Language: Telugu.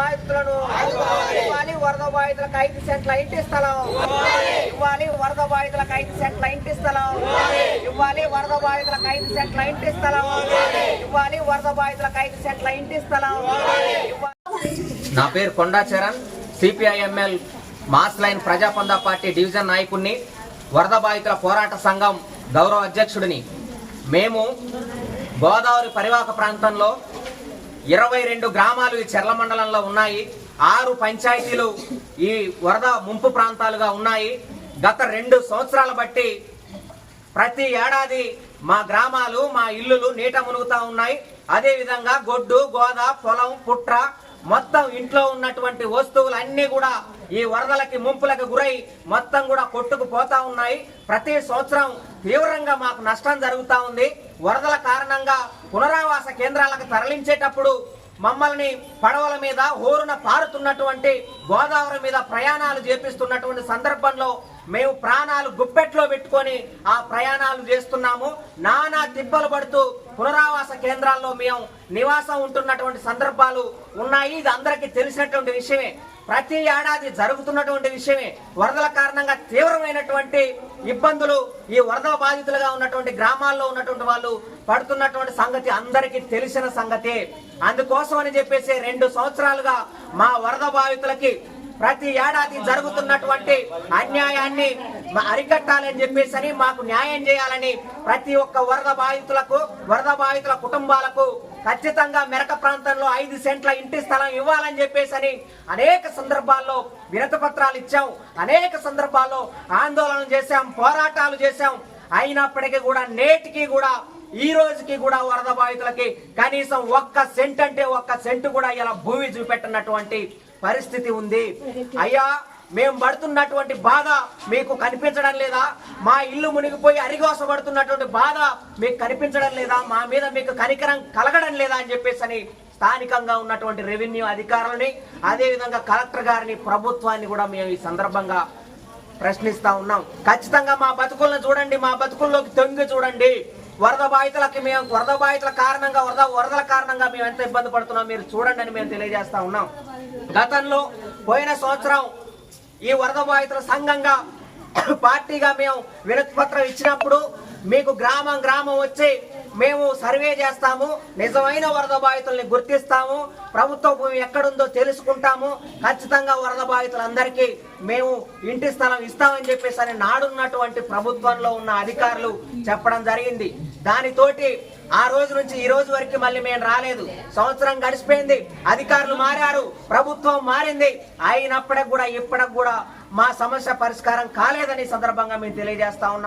బాధితులను ఇవ్వాలి వరద బాధితులకు ఐదు సెంట్ల ఇంటి స్థలం. ఇవ్వాలి వరద బాధితులకు ఐదు సెంట్ల ఇంటి స్థలం. ఇవ్వాలి వరద బాధితులకు ఐదు సెంట్ల ఇంటి స్థలం. ఇవ్వాలి వరద బాధితులకు ఐదు సెంట్ల ఇంటి స్థలం. ఇవ్వాలి. నా పేరు Konda Charan. CPIML mass line Prajapantha party division నాయకుడిని వరద బాధితుల పోరాట సంఘం గౌరవ అధ్యక్షుడిని. మేము గోదావరి పరివాహక ప్రాంతంలో ఇరవై రెండు గ్రామాలు ఈ చెర్ల మండలంలో ఉన్నాయి. ఆరు పంచాయతీలు ఈ వరద ముంపు ప్రాంతాలుగా ఉన్నాయి. గత రెండు సంవత్సరాల బట్టి ప్రతి ఏడాది మా గ్రామాలు మా ఇల్లులు నీట మునుగుతూ ఉన్నాయి. అదేవిధంగా గొడ్డు గోద పొలం పుట్ర మొత్తం ఇంట్లో ఉన్నటువంటి వస్తువులు అన్నీ కూడా ఈ వరదలకి ముంపులకు గురై మొత్తం కూడా కొట్టుకుపోతా ఉన్నాయి. ప్రతి సంవత్సరం తీవ్రంగా మాకు నష్టం జరుగుతూ ఉంది. వరదల కారణంగా పునరావాస కేంద్రాలకు తరలించేటప్పుడు మమ్మల్ని పడవల మీద హోరున పారుతున్నటువంటి గోదావరి మీద ప్రయాణాలు చేపిస్తున్నటువంటి సందర్భంలో మేము ప్రాణాలు గుప్పెట్లో పెట్టుకొని ఆ ప్రయాణాలు చేస్తున్నాము. నానా దిబ్బలు పడుతూ పునరావాస కేంద్రాల్లో మేము నివాసం ఉంటున్నటువంటి సందర్భాలు ఉన్నాయి. ఇది అందరికీ తెలిసినటువంటి విషయమే. ప్రతి ఏడాది జరుగుతున్నటువంటి విషయమే. వరదల కారణంగా తీవ్రమైనటువంటి ఇబ్బందులు ఈ వరద బాధితులుగా ఉన్నటువంటి గ్రామాల్లో ఉన్నటువంటి వాళ్ళు పడుతున్నటువంటి సంగతి అందరికీ తెలిసిన సంగతే. అందుకోసం అని చెప్పేసి రెండు సంవత్సరాలుగా మా వరద బాధితులకి ప్రతి ఏడాది జరుగుతున్నటువంటి అన్యాయాన్ని అరికట్టాలని చెప్పేసి అని మాకు న్యాయం చేయాలని ప్రతి ఒక్క వరద బాధితులకు వరద బాధితుల కుటుంబాలకు ఖచ్చితంగా మెరక ప్రాంతంలో ఐదు సెంట్ల ఇంటి స్థలం ఇవ్వాలని చెప్పేసి అని అనేక సందర్భాల్లో వినతి పత్రాలు ఇచ్చాం. అనేక సందర్భాల్లో ఆందోళన చేశాం పోరాటాలు చేశాం. అయినప్పటికీ కూడా నేటికి కూడా ఈ రోజుకి కూడా వరద బాధితులకి కనీసం ఒక్క సెంట్ అంటే ఒక్క సెంటు కూడా ఇలా భూమి చూపెట్టినటువంటి పరిస్థితి ఉంది. అయ్యా మేము పడుతున్నటువంటి బాధ మీకు కనిపించడం లేదా? మా ఇల్లు మునిగిపోయి అరిగోసపడుతున్నటువంటి బాధ మీకు కనిపించడం లేదా? మా మీద మీకు కనికరం కలగడం లేదా అని చెప్పేసి అని స్థానికంగా ఉన్నటువంటి రెవెన్యూ అధికారులని అదేవిధంగా కలెక్టర్ గారిని ప్రభుత్వాన్ని కూడా మేము ఈ సందర్భంగా ప్రశ్నిస్తా ఉన్నాం. ఖచ్చితంగా మా బతుకులను చూడండి మా బతుకుల్లోకి తొంగి చూడండి. వరద బాధితులకి మేము వరద బాధితుల కారణంగా వరద వరదల కారణంగా మేము ఎంత ఇబ్బంది పడుతున్నాం మీరు చూడండి అని మేము తెలియజేస్తా ఉన్నాం. గతంలో పోయిన సంవత్సరం ఈ వరద బాధితుల సంఘంగా పార్టీగా మేము వినతిపత్రం ఇచ్చినప్పుడు మీకు గ్రామం గ్రామం వచ్చి మేము సర్వే చేస్తాము నిజమైన వరద బాధితుల్ని గుర్తిస్తాము ప్రభుత్వ భూమి ఎక్కడుందో తెలుసుకుంటాము ఖచ్చితంగా వరద బాధితులందరికీ మేము ఇంటి స్థలం ఇస్తామని చెప్పేసి అని నాడున్నటువంటి ప్రభుత్వంలో ఉన్న అధికారులు చెప్పడం జరిగింది. దానితోటి ఆ రోజు నుంచి ఈ రోజు వరకు మళ్ళీ మేము రాలేదు. సంవత్సరం గడిచిపోయింది. అధికారులు మారారు. ప్రభుత్వం మారింది. అయినప్పటికి కూడా ఇప్పటికి కూడా మా సమస్య పరిష్కారం కాలేదని సందర్భంగా మేము తెలియజేస్తా ఉన్నాం.